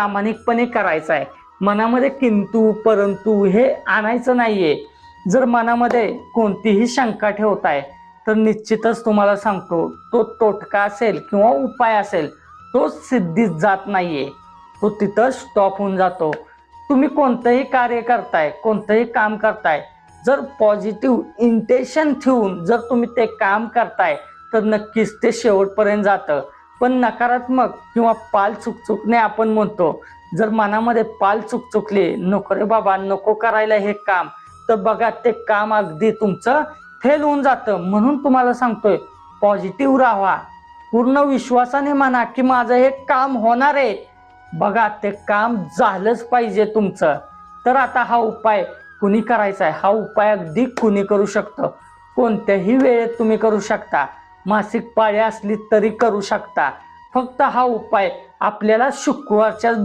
प्रामाणिकपणे करायचं आहे मनामध्ये किंतु परंतु हे आणायचं नाहीये. जर मनामध्ये कोणतीही शंका ठेवताय तर निश्चितच तुम्हाला सांगतो तो तोटका असेल किंवा उपाय असेल तो सिद्धीत जात नाहीये. तो तिथं स्टॉप होऊन जातो. तुम्ही कोणतंही कार्य करताय कोणतंही काम करताय जर पॉझिटिव्ह इंटेन्शन ठेवून जर तुम्ही ते काम करताय तर नक्कीच ते शेवटपर्यंत जातं. पण नकारात्मक किंवा पाल चुकचुकणे आपण म्हणतो. जर मनामध्ये पाल चुकचुकले नको रे बाबा नको करायला हे काम तर बघा ते काम अगदी तुमचं फेल होऊन जातं. म्हणून तुम्हाला सांगतोय पॉझिटिव्ह राहा. पूर्ण विश्वासाने म्हणा की माझं हे काम होणार आहे. बघा ते काम झालंच पाहिजे तुमचं. तर आता हा उपाय कुणी करायचा आहे? हा उपाय अगदी कुणी करू शकतं? कोणत्याही वेळेत तुम्ही करू शकता. मासिक पाळी असली तरी करू शकता. फक्त हा उपाय आपल्याला शुक्रवारच्या दिव-